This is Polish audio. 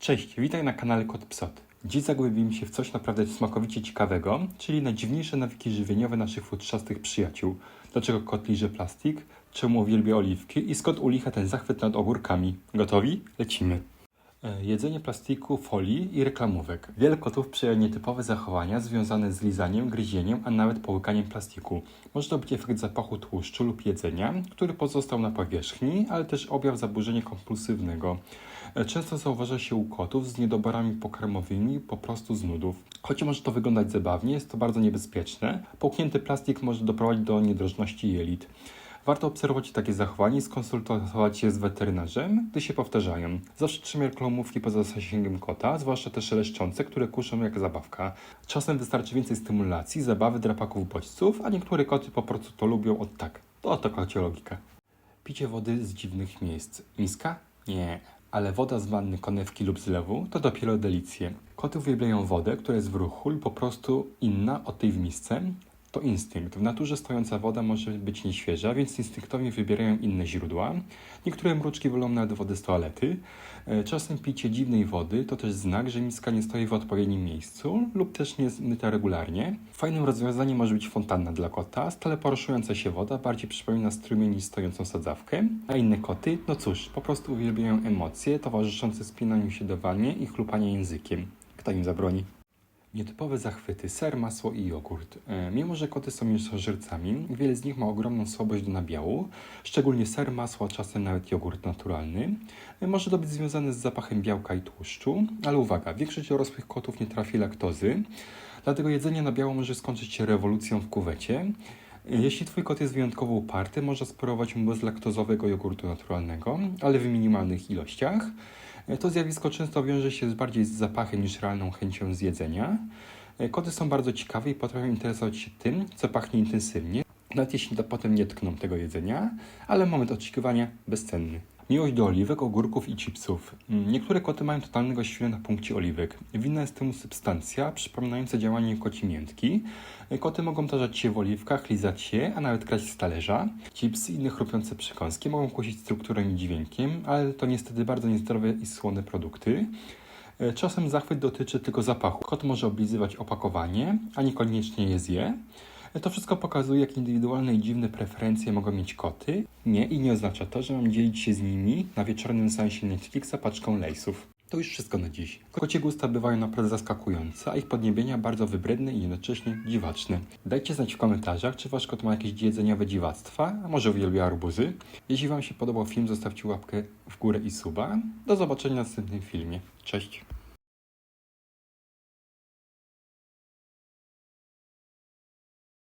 Cześć, witaj na kanale Kot Psot. Dziś zagłębimy się w coś naprawdę smakowicie ciekawego, czyli najdziwniejsze nawyki żywieniowe naszych futrzastych przyjaciół. Dlaczego kot liże plastik, czemu uwielbia oliwki i skąd u licha ten zachwyt nad ogórkami. Gotowi? Lecimy. E, Jedzenie plastiku, folii i reklamówek. Wiele kotów przyjęło nietypowe zachowania związane z lizaniem, gryzieniem, a nawet połykaniem plastiku. Może to być efekt zapachu tłuszczu lub jedzenia, który pozostał na powierzchni, ale też objaw zaburzenia kompulsywnego. E, Często zauważa się u kotów z niedoborami pokarmowymi po prostu z nudów. Choć może to wyglądać zabawnie, jest to bardzo niebezpieczne. Połknięty plastik może doprowadzić do niedrożności jelit. Warto obserwować takie zachowanie i skonsultować się z weterynarzem, gdy się powtarzają. Zawsze trzymaj reklamówki poza zasięgiem kota, zwłaszcza te szeleszczące, które kuszą jak zabawka. Czasem wystarczy więcej stymulacji, zabawy, drapaków, bodźców, a niektóre koty po prostu to lubią od tak. To oto logika. Picie wody z dziwnych miejsc. Miska? Nie. Ale woda z wanny, konewki lub zlewu to dopiero delicje. Koty uwielbiają wodę, która jest w ruchu lub po prostu inna od tej w misce. To instynkt. W naturze stojąca woda może być nieświeża, więc instynktownie wybierają inne źródła. Niektóre mruczki wolą nawet wody z toalety. E, Czasem picie dziwnej wody to też znak, że miska nie stoi w odpowiednim miejscu lub też nie jest myta regularnie. Fajnym rozwiązaniem może być fontanna dla kota. Stale poruszająca się woda bardziej przypomina strumień niż stojącą sadzawkę. A inne koty, no cóż, po prostu uwielbiają emocje towarzyszące spinaniu się do wannie i chlupania językiem. Kto im zabroni? Nietypowe zachwyty, ser, masło i jogurt. E, Mimo, że koty są mięsożercami, wiele z nich ma ogromną słabość do nabiału, szczególnie ser, masło, a czasem nawet jogurt naturalny. E, Może to być związane z zapachem białka i tłuszczu, ale uwaga, większość dorosłych kotów nie trafi laktozy, dlatego jedzenie nabiału może skończyć się rewolucją w kuwecie. E, Jeśli Twój kot jest wyjątkowo uparty, można spróbować mu bezlaktozowego jogurtu naturalnego, ale w minimalnych ilościach. E, To zjawisko często wiąże się bardziej z zapachem niż realną chęcią zjedzenia. E, Koty są bardzo ciekawe i potrafią interesować się tym, co pachnie intensywnie, nawet jeśli to potem nie tkną tego jedzenia, ale moment oczekiwania bezcenny. Miłość do oliwek, ogórków i chipsów. Mm, Niektóre koty mają totalnego świrę na punkcie oliwek. Winna jest temu substancja przypominająca działanie koci miętki. Koty mogą tarzać się w oliwkach, lizać się, a nawet kraść z talerza. Chipsy i inne chrupiące przekąski mogą kusić strukturą i dźwiękiem, ale to niestety bardzo niezdrowe i słone produkty. E, Czasem zachwyt dotyczy tylko zapachu. Kot może oblizywać opakowanie, a niekoniecznie je zje. To wszystko pokazuje, jak indywidualne i dziwne preferencje mogą mieć koty. Nie i nie oznacza to, że mam dzielić się z nimi na wieczornym seansie Netflixa paczką lejsów. To już wszystko na dziś. Kocie gusta bywają naprawdę zaskakujące, a ich podniebienia bardzo wybredne i jednocześnie dziwaczne. Dajcie znać w komentarzach, czy wasz kot ma jakieś jedzeniowe dziwactwa, a może uwielbia arbuzy. Jeśli wam się podobał film, zostawcie łapkę w górę i suba. Do zobaczenia w następnym filmie. Cześć!